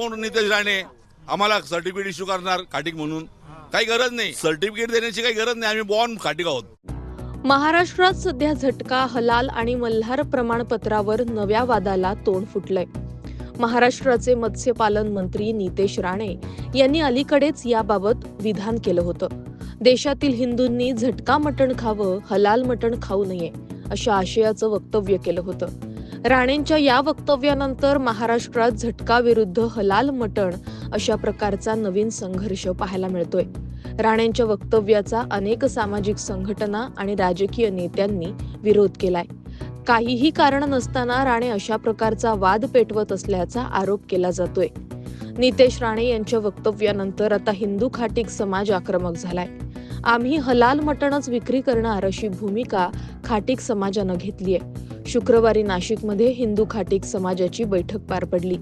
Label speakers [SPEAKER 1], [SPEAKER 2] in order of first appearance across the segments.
[SPEAKER 1] कोण नितेश राणे? आम्हाला certificate issue करणार खाटिक म्हणून. काही गरज नाही. सर्टिफिकेट देण्याची काही गरज नाही. आम्ही बॉर्न खाटिक आहोत.
[SPEAKER 2] महाराष्ट्रात सध्या झटका हलाल आणि मल्हार प्रमाणपत्रावर नव्या वादाला तोंड फुटलंय. महाराष्ट्राचे मत्स्यपालन मंत्री नितेश राणे यांनी अलीकडेच याबाबत विधान केलं होतं. देशातील हिंदूंनी झटका मटण खावं हलाल मटण खाऊ नये अशा आशयाचं वक्तव्य केलं होतं. राणेंच्या या वक्तव्यानंतर महाराष्ट्रात झटका विरुद्ध हलाल मटण अशा प्रकारचा नवीन संघर्ष पाहायला मिळतोय. राणेंच्या वक्तव्याचा अनेक सामाजिक संघटना आणि राजकीय नेत्यांनी विरोध केलाय. काहीही कारण नसताना राणे अशा प्रकारचा वाद पेटवत असल्याचा आरोप केला जातोय. नितेश राणे यांच्या वक्तव्यानंतर आता हिंदू खाटीक समाज आक्रमक झालाय. आम्ही हलाल मटणच विक्री करणार अशी भूमिका खाटीक समाजानं घेतलीय. शुक्रवारी नाशिकमध्ये हिंदू खाटीक समाजाची बैठक पार पडली.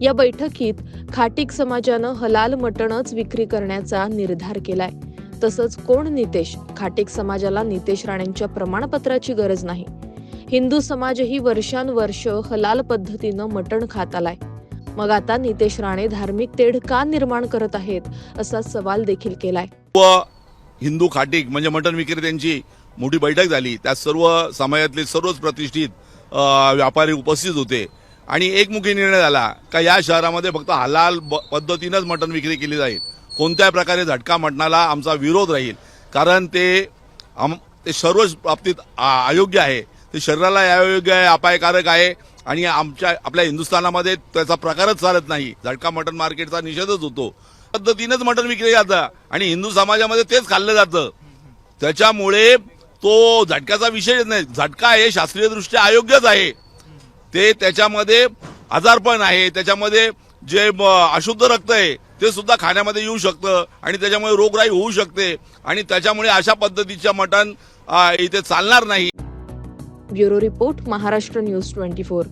[SPEAKER 2] या बैठकीत खाटीक समाजानं हलाल मटणच विक्री करण्याचा निर्धार केलाय. तसंच कोण नितेश? खाटीक समाजाला नितेश राणेंच्या प्रमाणपत्राची गरज नाही. हिंदू समाजही वर्षानुवर्ष हलाल पद्धतीनं मटण खात आलाय. मग आता नितेश राणे धार्मिक तेढ का निर्माण करत आहेत असा सवाल देखील केलाय.
[SPEAKER 1] हिंदू खाटीक म्हणजे मटण विक्रेत्यांची मोठी बैठक झाली. त्यात सर्व समाजातले सर्वच प्रतिष्ठित व्यापारी उपस्थित होते. आणि एकमुखी निर्णय झाला का या शहरामध्ये फक्त हलाल ब- पद्धतीनंच मटण विक्री केली जाईल. कोणत्याही प्रकारे झटका मटणाला आमचा विरोध राहील. कारण ते आम ते सर्वच बाबतीत अयोग्य आहे. ते शरीराला अयोग्य आहे अपायकारक आहे. आणि आमच्या आपल्या हिंदुस्थानामध्ये त्याचा प्रकारच चालत नाही. झटका मटण मार्केटचा निषेधच होतो. पद्धतीनंच मटण विकले जातं. आणि हिंदू समाजामध्ये तेच खाल्लं जातं. त्याच्यामुळे तो झटक्याचा विषयच नाही. झटका हे शास्त्रीयदृष्ट्या अयोग्यच आहे. ते त्याच्यामध्ये आजारपण आहे. त्याच्यामध्ये जे अशुद्ध रक्त आहे ते सुद्धा खाण्यामध्ये येऊ शकतं. आणि त्याच्यामुळे रोगराई होऊ शकते. आणि त्याच्यामुळे अशा पद्धतीच्या मटण इथे चालणार नाही.
[SPEAKER 2] Bureau report Maharashtra news twenty four.